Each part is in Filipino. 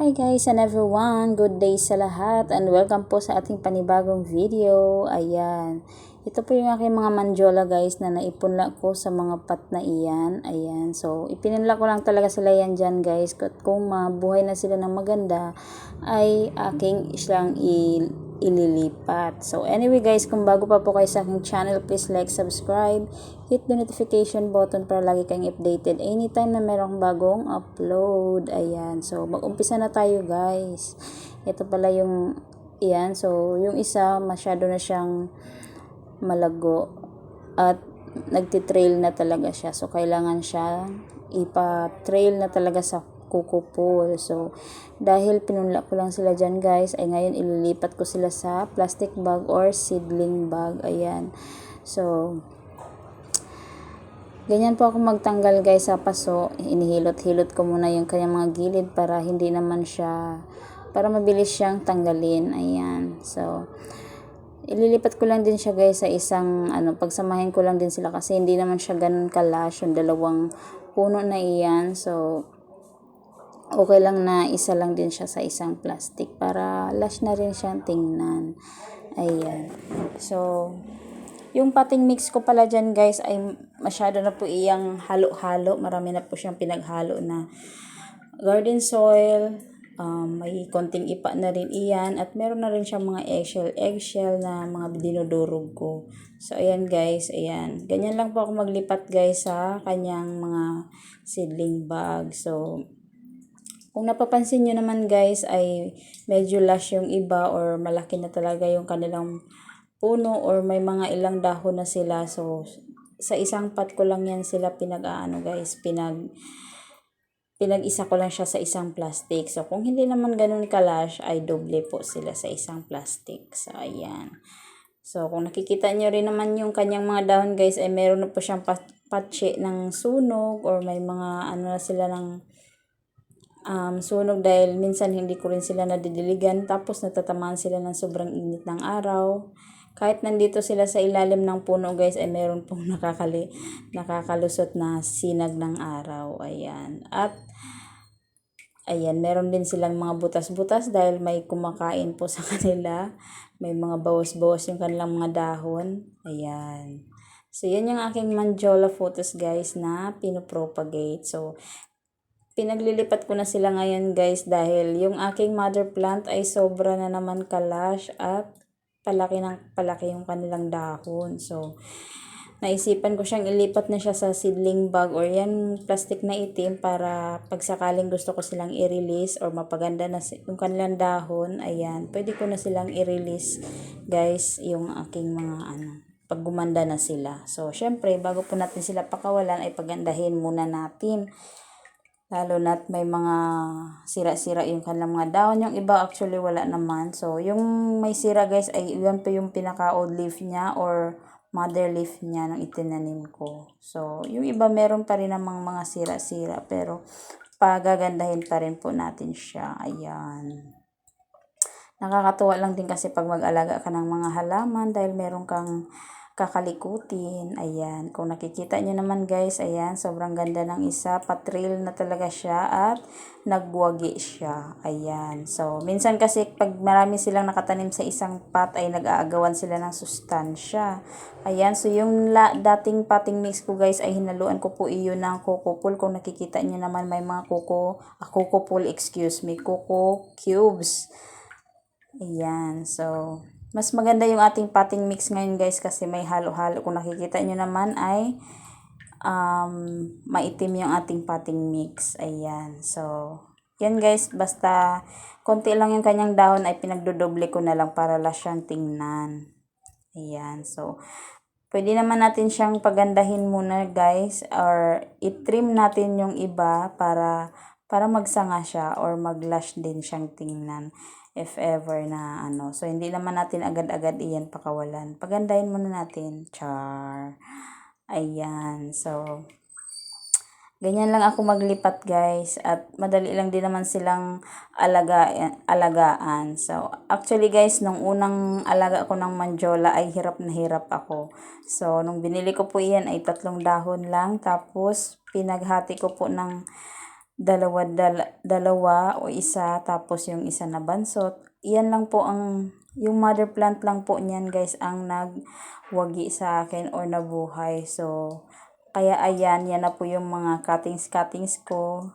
Hi guys and everyone, good day sa lahat and welcome po sa ating panibagong video. Ayan, ito po yung aking mga manjola guys na naipunla ko sa mga pat na iyan. Ayan, so ipinunla ko lang talaga sila yan dyan guys. At kung mabuhay na sila ng maganda ay aking silang i ililipat. So anyway guys, kung bago pa po kayo sa aking channel, please like, subscribe, hit the notification button para lagi kayong updated anytime na merong bagong upload. Ayan, so mag-umpisa na tayo guys. Ito pala yung, iyan, so yung isa masyado na siyang malago at nagtitrail na talaga siya. So kailangan siya ipa-trail na talaga sa kukupol. So, dahil pinunla ko lang sila dyan guys, ay ngayon ililipat ko sila sa plastic bag or seedling bag. Ayan. So, ganyan po ako magtanggal guys sa paso. Inihilot-hilot ko muna yung kanyang mga gilid para hindi naman siya, para mabilis siyang tanggalin. Ayan. So, ililipat ko lang din siya guys sa isang ano pagsamahin ko lang din sila kasi hindi naman siya ganun kalash yung dalawang puno na iyan so okay lang na isa lang din siya sa isang plastic para lash na rin siyang tingnan. Ayan. So, yung pating mix ko pala dyan guys ay masyado na po iyang halo-halo. Marami na po siyang pinaghalo na garden soil, um, may konting ipa na rin iyan at meron na rin siyang mga eggshell, eggshell na mga dinudurog ko. So, ayan guys, ayan. Ganyan lang po ako maglipat guys sa kanyang mga seedling bag. So, kung napapansin nyo naman guys ay medyo lush yung iba or malaki na talaga yung kanilang puno or may mga ilang dahon na sila. So, sa isang pot ko lang yan sila pinag-aano guys, pinag pinag-isa ko lang siya sa isang plastic. So, kung hindi naman ganun kalash, ay doble po sila sa isang plastic. So, ayan. So, kung nakikita nyo rin naman yung kanyang mga dahon guys, ay meron na po siyang patche ng sunog or may mga ano na sila ng um, sunog dahil minsan hindi ko rin sila nadidiligan tapos natatamaan sila ng sobrang init ng araw. Kahit nandito sila sa ilalim ng puno guys ay meron pong nakakali, nakakalusot na sinag ng araw. Ayan. At ayan, meron din silang mga butas-butas dahil may kumakain po sa kanila. May mga bawas-bawas yung kanilang mga dahon. Ayan. So, yan yung aking manjola photos guys na pinopropagate. So, Pinaglilipat ko na sila ngayon guys dahil yung aking mother plant ay sobra na naman kalash at palaki ng palaki yung kanilang dahon. So, naisipan ko siyang ilipat na siya sa seedling bag or yan plastic na itim para pagsakaling gusto ko silang i-release or mapaganda na yung kanilang dahon, ayan, pwede ko na silang i-release guys yung aking mga ano, pag gumanda na sila. So, syempre, bago po natin sila pakawalan ay pagandahin muna natin Lalo na't may mga sira-sira yung kanilang mga dahon. Yung iba actually wala naman. So, yung may sira guys ay yun po yung pinaka-old leaf niya or mother leaf niya nung itinanim ko. So, yung iba meron pa rin namang mga sira-sira pero pagagandahin pa rin po natin siya. Ayan. Nakakatuwa lang din kasi pag mag-alaga ka ng mga halaman dahil meron kang kakalikutin. Ayan. Kung nakikita nyo naman guys, ayan, sobrang ganda ng isa. Patril na talaga siya at nagwagi siya. Ayan. So, minsan kasi pag marami silang nakatanim sa isang pot ay nag-aagawan sila ng sustansya. Ayan. So, yung la, dating potting mix ko guys ay hinaluan ko po iyon ng coco. Kung nakikita nyo naman may mga coco, ah, coco excuse me, coco cubes. Ayan. So, mas maganda yung ating potting mix ngayon guys kasi may halo-halo. Kung nakikita nyo naman ay um, maitim yung ating potting mix. Ayan. So, yan guys. Basta konti lang yung kanyang dahon ay pinagdodoble ko na lang para la siyang tingnan. Ayan. So, pwede naman natin siyang pagandahin muna guys or itrim natin yung iba para para magsanga siya or maglash din siyang tingnan if ever na ano. So, hindi naman natin agad-agad iyan pakawalan. Pagandahin muna natin. Char. Ayan. So, ganyan lang ako maglipat guys. At madali lang din naman silang alaga, alagaan. So, actually guys, nung unang alaga ko ng manjola ay hirap na hirap ako. So, nung binili ko po iyan ay tatlong dahon lang. Tapos, pinaghati ko po ng dalawa, dala, dalawa o isa, tapos yung isa na bansot. Yan lang po ang, yung mother plant lang po niyan guys ang nagwagi sa akin or nabuhay. So, kaya ayan, yan na po yung mga cuttings-cuttings ko.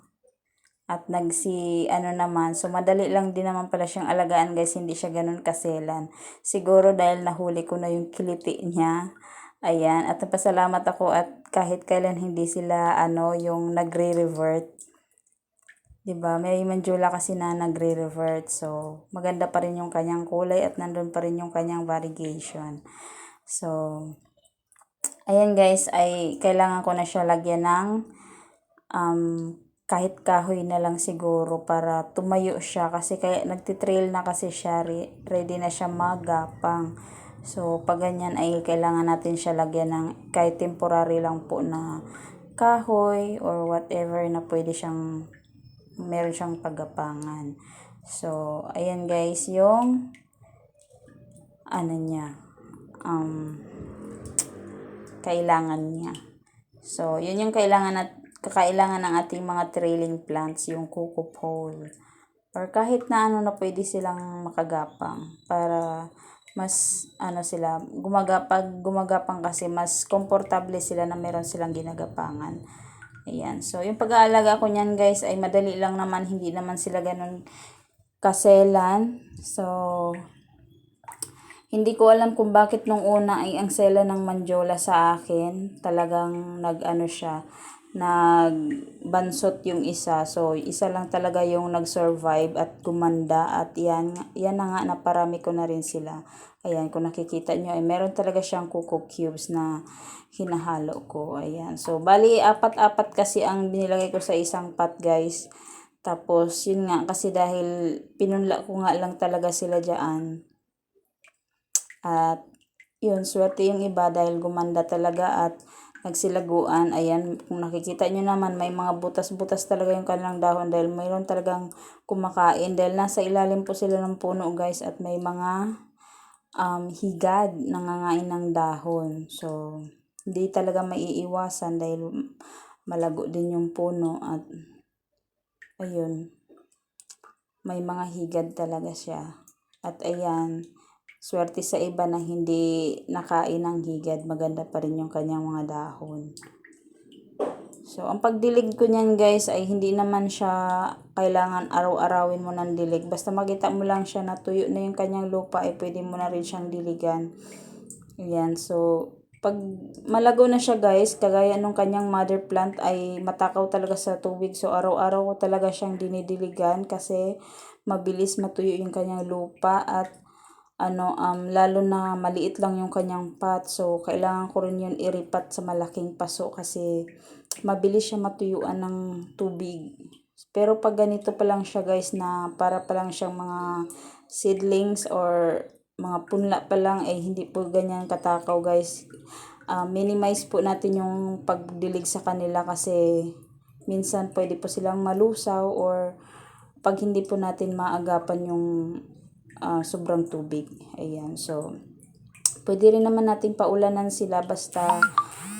At nagsi, ano naman, so madali lang din naman pala siyang alagaan guys, hindi siya ganun kaselan. Siguro dahil nahuli ko na yung kiliti niya. Ayan, at napasalamat ako at kahit kailan hindi sila, ano, yung nagre-revert. 'Di ba May manjula kasi na nagre-revert. So, maganda pa rin yung kanyang kulay at nandun pa rin yung kanyang variegation. So, ayan guys, ay kailangan ko na siya lagyan ng um, kahit kahoy na lang siguro para tumayo siya kasi kaya nagtitrail na kasi siya ready na siya magapang so pag ganyan ay kailangan natin siya lagyan ng kahit temporary lang po na kahoy or whatever na pwede siyang meron siyang pagapangan so ayan guys yung ano niya um kailangan niya so yun yung kailangan at kakailangan ng ating mga trailing plants, yung coco pole. Or kahit na ano na pwede silang makagapang para mas ano sila, gumagapag gumagapang kasi mas komportable sila na meron silang ginagapangan. Ayan. So, yung pag-aalaga ko niyan guys ay madali lang naman, hindi naman sila ganun kaselan. So, hindi ko alam kung bakit nung una ay ang sela ng manjola sa akin, talagang nag-ano siya, nagbansot yung isa. So, isa lang talaga yung nag-survive at gumanda at yan, yan na nga naparami ko na rin sila. Ayan, kung nakikita nyo, ay meron talaga siyang coco cubes na hinahalo ko. Ayan. So, bali, apat-apat kasi ang binilagay ko sa isang pot, guys. Tapos, yun nga, kasi dahil pinunla ko nga lang talaga sila dyan. At, yun, swerte yung iba dahil gumanda talaga at nagsilaguan. Ayan, kung nakikita nyo naman, may mga butas-butas talaga yung kanilang dahon dahil mayroon talagang kumakain. Dahil nasa ilalim po sila ng puno guys at may mga um, higad nangangain ng dahon. So, hindi talaga maiiwasan dahil malago din yung puno at ayun, may mga higad talaga siya. At ayan, Swerte sa iba na hindi nakain ng higad, maganda pa rin yung kanyang mga dahon. So, ang pagdilig ko niyan guys ay hindi naman siya kailangan araw-arawin mo ng dilig. Basta makita mo lang siya na tuyo na yung kanyang lupa ay pwede mo na rin siyang diligan. Ayan, so pag malago na siya guys, kagaya nung kanyang mother plant ay matakaw talaga sa tubig. So araw-araw ko talaga siyang dinidiligan kasi mabilis matuyo yung kanyang lupa at ano, um, lalo na maliit lang yung kanyang pot. So, kailangan ko rin yun iripat sa malaking paso kasi mabilis siya matuyuan ng tubig. Pero pag ganito pa lang siya guys na para pa lang siyang mga seedlings or mga punla pa lang eh, hindi po ganyan katakaw guys. Uh, minimize po natin yung pagdilig sa kanila kasi minsan pwede po silang malusaw or pag hindi po natin maagapan yung uh, sobrang tubig. Ayan, so, pwede rin naman natin paulanan sila basta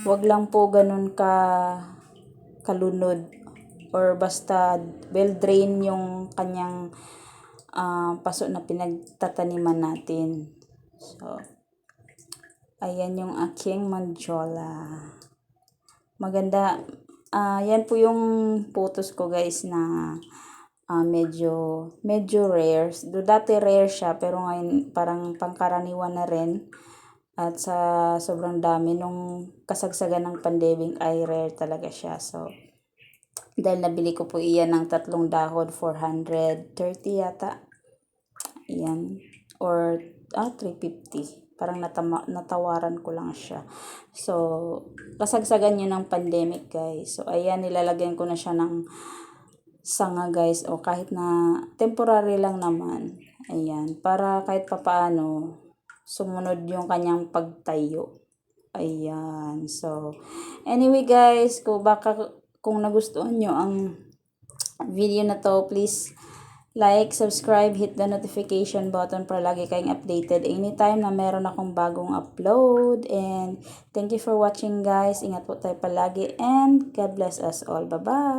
wag lang po ganun ka kalunod or basta well drain yung kanyang uh, paso na pinagtataniman natin. So, ayan yung aking mandjola. Maganda. Uh, yan po yung photos ko guys na uh, medyo medyo rare. Do dati rare siya pero ngayon parang pangkaraniwan na rin. At sa sobrang dami nung kasagsagan ng pandemic ay rare talaga siya. So dahil nabili ko po iyan ng tatlong dahon 430 yata. Yan or ah 350 parang natama, natawaran ko lang siya. So, kasagsagan yun ng pandemic, guys. So, ayan, nilalagyan ko na siya ng sanga guys o kahit na temporary lang naman. Ayan, para kahit papaano sumunod yung kanyang pagtayo. Ayan. So, anyway guys, kung baka kung nagustuhan nyo ang video na to, please like, subscribe, hit the notification button para lagi kayong updated anytime na meron akong bagong upload. And thank you for watching guys. Ingat po tayo palagi and God bless us all. Bye-bye!